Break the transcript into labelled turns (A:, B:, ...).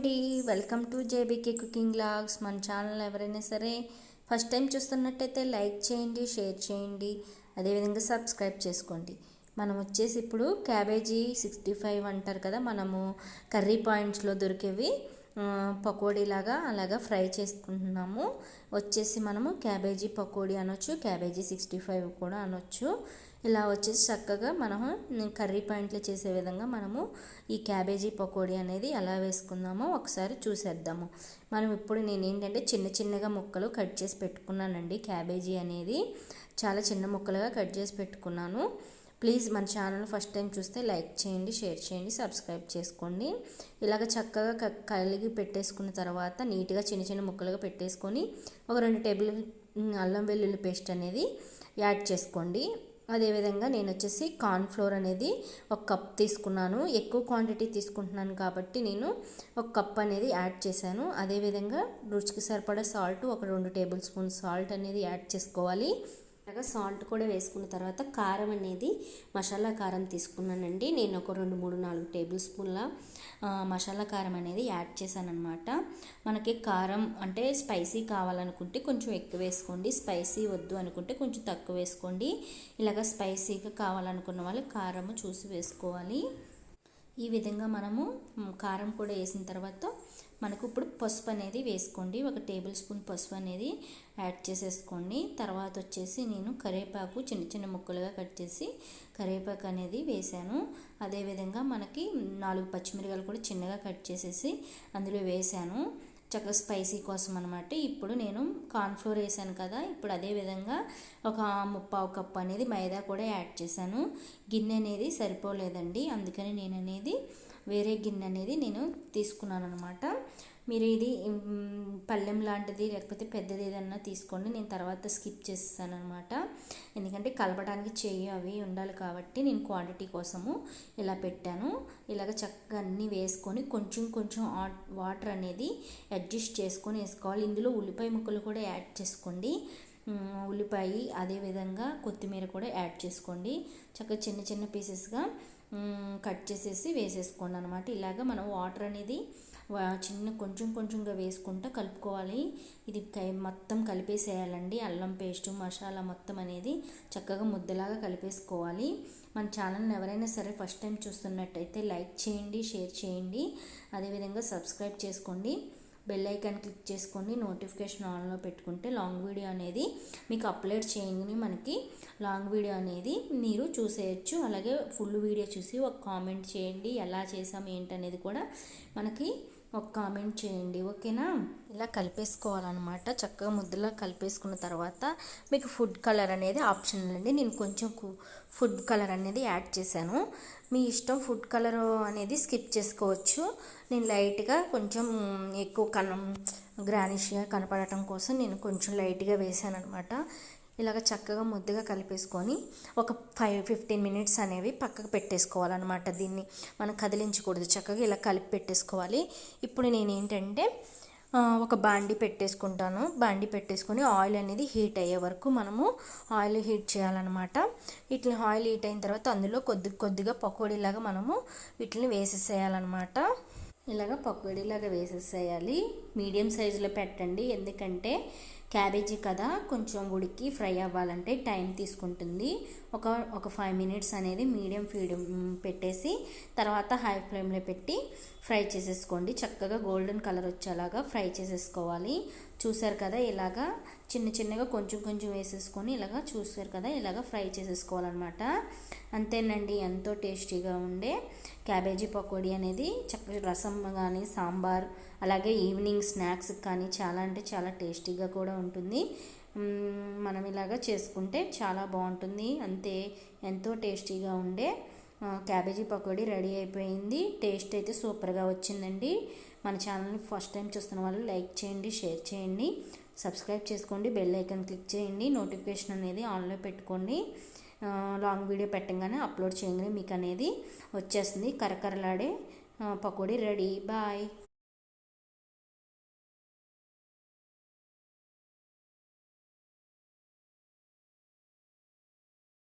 A: అండి. Welcome to JBK cooking logs. మన channel ఎవరైనా సరే ఫస్ట్ టైం చూస్తున్నట్టయితే లైక్ చేయండి షేర్ చేయండి. అదేవిధంగా సబ్స్క్రైబ్ చేసుకోండి. మనం వచ్చేసి ఇప్పుడు క్యాబేజీ సిక్స్టీ ఫైవ్ అంటారు కదా మనము కర్రీ పాయింట్స్లో దొరికేవి పకోడీలాగా అలాగా ఫ్రై చేసుకుంటున్నాము. వచ్చేసి మనము క్యాబేజీ పకోడీ అనొచ్చు క్యాబేజీ సిక్స్టీ ఫైవ్ కూడా అనొచ్చు. ఇలా వచ్చేసి చక్కగా మనము కర్రీ పాయింట్లు చేసే విధంగా మనము ఈ క్యాబేజీ పకోడీ అనేది ఎలా వేసుకుందామో ఒకసారి చూసేద్దాము. మనం ఇప్పుడు నేను ఏంటంటే చిన్న చిన్నగా ముక్కలు కట్ చేసి పెట్టుకున్నానండి. క్యాబేజీ అనేది చాలా చిన్న ముక్కలుగా కట్ చేసి పెట్టుకున్నాను. ప్లీజ్ మన ఛానల్ ఫస్ట్ టైం చూస్తే లైక్ చేయండి షేర్ చేయండి సబ్స్క్రైబ్ చేసుకోండి. ఇలాగ చక్కగా క- కలిగి పెట్టేసుకున్న తర్వాత నీట్గా చిన్న చిన్న ముక్కలుగా పెట్టేసుకొని ఒక రెండు టేబుల్ అల్లం వెల్లుల్లి పేస్ట్ అనేది యాడ్ చేసుకోండి. అదేవిధంగా నేను వచ్చేసి కార్న్ ఫ్లోర్ అనేది ఒక కప్ తీసుకున్నాను. ఎక్కువ క్వాంటిటీ తీసుకుంటున్నాను కాబట్టి నేను ఒక కప్ అనేది యాడ్ చేశాను. అదేవిధంగా రుచికి సరిపడా సాల్ట్ ఒక రెండు టేబుల్ స్పూన్ సాల్ట్ అనేది యాడ్ చేసుకోవాలి. అలాగా సాల్ట్ కూడా వేసుకున్న తర్వాత కారం అనేది మసాలా కారం తీసుకున్నానండి. నేను ఒక రెండు మూడు నాలుగు టేబుల్ స్పూన్ల మసాలా కారం అనేది యాడ్ చేశానమాట మనకి కారం అంటే స్పైసీ కావాలనుకుంటే కొంచెం ఎక్కువ వేసుకోండి. స్పైసీ వద్దు అనుకుంటే కొంచెం తక్కువ వేసుకోండి. ఇలాగ స్పైసీగా కావాలనుకున్న వాళ్ళు కారం చూసి వేసుకోవాలి. ఈ విధంగా మనము కారం కూడా వేసిన తర్వాత మనకు ఇప్పుడు పసుపు అనేది వేసుకోండి. ఒక టేబుల్ స్పూన్ పసుపు అనేది యాడ్ చేసేసుకోండి. తర్వాత వచ్చేసి నేను కరివేపాకు చిన్న చిన్న ముక్కలుగా కట్ చేసి కరివేపాకు అనేది వేసాను. అదేవిధంగా మనకి నాలుగు పచ్చిమిరకాయలు కూడా చిన్నగా కట్ చేసేసి అందులో వేసాను. చక్కగా స్పైసీ కోసం అనమాట ఇప్పుడు నేను కార్న్ఫ్లోర్ వేసాను కదా ఇప్పుడు అదే విధంగా ఒక ముప్పావు కప్ అనేది మైదా కూడా యాడ్ చేశాను. గిన్నె అనేది సరిపోలేదండి అందుకని నేను అనేది వేరే గిన్నె అనేది నేను తీసుకున్నాను అనమాట మీరు ఇది పళ్ళెం లాంటిది లేకపోతే పెద్దది ఏదన్నా తీసుకోండి. నేను తర్వాత స్కిప్ చేస్తాను అనమాట ఎందుకంటే కలపడానికి చెయ్యి అవి ఉండాలి కాబట్టి నేను క్వాంటిటీ కోసము ఇలా పెట్టాను. ఇలాగ చక్కగా అన్నీ వేసుకొని కొంచెం కొంచెం వాటర్ అనేది అడ్జస్ట్ చేసుకొని వేసుకోవాలి. ఇందులో ఉల్లిపాయ ముక్కలు కూడా యాడ్ చేసుకోండి. ఉల్లిపాయ అదేవిధంగా కొత్తిమీర కూడా యాడ్ చేసుకోండి. చక్కగా చిన్న చిన్న పీసెస్గా కట్ చేసేసి వేసేసుకోండి అనమాట ఇలాగ మనం వాటర్ అనేది చిన్న కొంచెం కొంచెంగా వేసుకుంటూ కలుపుకోవాలి. ఇది కై మొత్తం కలిపేసేయాలండి. అల్లం పేస్ట్ మసాలా మొత్తం అనేది చక్కగా ముద్దలాగా కలిపేసుకోవాలి. మన ఛానల్ని ఎవరైనా సరే ఫస్ట్ టైం చూస్తున్నట్టయితే లైక్ చేయండి షేర్ చేయండి. అదేవిధంగా సబ్స్క్రైబ్ చేసుకోండి. బెల్ ఐకాన్ క్లిక్ చేసుకోండి. నోటిఫికేషన్ ఆన్లో పెట్టుకుంటే లాంగ్ వీడియో అనేది మీకు అప్లోడ్ చేయగానే మనకి లాంగ్ వీడియో అనేది మీరు చూసేయచ్చు. అలాగే ఫుల్ వీడియో చూసి ఒక కామెంట్ చేయండి. ఎలా చేసాం ఏంటనేది కూడా మనకి ఒక కామెంట్ చేయండి ఓకేనా? ఇలా కలిపేసుకోవాలన్నమాట. చక్కగా ముద్దలా కలిపేసుకున్న తర్వాత మీకు ఫుడ్ కలర్ అనేది ఆప్షనల్ అండి నేను కొంచెం ఫుడ్ కలర్ అనేది యాడ్ చేశాను. మీ ఇష్టం ఫుడ్ కలర్ అనేది స్కిప్ చేసుకోవచ్చు. నేను లైట్గా కొంచెం ఎక్కువ కనం గ్రానిష్గా కనపడటం కోసం నేను కొంచెం లైట్గా వేసాను అనమాట ఇలాగ చక్కగా ముద్దగా కలిపేసుకొని ఒక ఫైవ్ ఫిఫ్టీన్ మినిట్స్ అనేవి పక్కకు పెట్టేసుకోవాలన్నమాట దీన్ని. మనం కదిలించకూడదు చక్కగా ఇలా కలిపి పెట్టేసుకోవాలి. ఇప్పుడు నేను ఏంటంటే ఒక బాండి పెట్టేసుకుంటాను. బాండి పెట్టేసుకొని ఆయిల్ అనేది హీట్ అయ్యే వరకు మనము ఆయిల్ హీట్ చేయాలన్నమాట. ఇట్లా ఆయిల్ హీట్ అయిన తర్వాత అందులో కొద్ది కొద్దిగా పకోడీలాగా మనము వీటిని వేసేసేయాలన్నమాట. ఇలాగ పకోడీలాగా వేసేసేయాలి. మీడియం సైజులో పెట్టండి. ఎందుకంటే క్యాబేజీ కదా కొంచెం ఉడికి ఫ్రై అవ్వాలంటే టైం తీసుకుంటుంది. ఒక ఒక ఫైవ్ మినిట్స్ అనేది మీడియం ఫీడ్ పెట్టేసి తర్వాత హై ఫ్లేమ్లో పెట్టి ఫ్రై చేసేసుకోండి. చక్కగా గోల్డెన్ కలర్ వచ్చేలాగా ఫ్రై చేసేసుకోవాలి. చూసారు కదా ఇలాగా చిన్న చిన్నగా కొంచెం కొంచెం వేసేసుకొని ఇలాగా చూసారు కదా ఇలాగా ఫ్రై చేసేసుకోవాలన్నమాట. అంతేనండి ఎంతో టేస్టీగా ఉండే క్యాబేజీ పకోడీ అనేది. చక్కగా రసం కానీ సాంబార్ అలాగే ఈవినింగ్ స్నాక్స్ కానీ చాలా అంటే చాలా టేస్టీగా కూడా ఉంటుంది. మనం ఇలాగా చేసుకుంటే చాలా బాగుంటుంది. అంతే ఎంతో టేస్టీగా ఉండే క్యాబేజీ పకోడీ రెడీ అయిపోయింది. టేస్ట్ అయితే సూపర్గా వచ్చిందండి. మన ఛానల్ని ఫస్ట్ టైం చూస్తున్న వాళ్ళు లైక్ చేయండి షేర్ చేయండి. సబ్స్క్రైబ్ చేసుకోండి బెల్ ఐకాన్ క్లిక్ చేయండి నోటిఫికేషన్ అనేది ఆన్లో పెట్టుకోండి. లాంగ్ వీడియో పెట్టగానే అప్లోడ్ చేయగానే మీకు అనేది వచ్చేస్తుంది. కరకరలాడే పకోడీ రెడీ. బాయ్.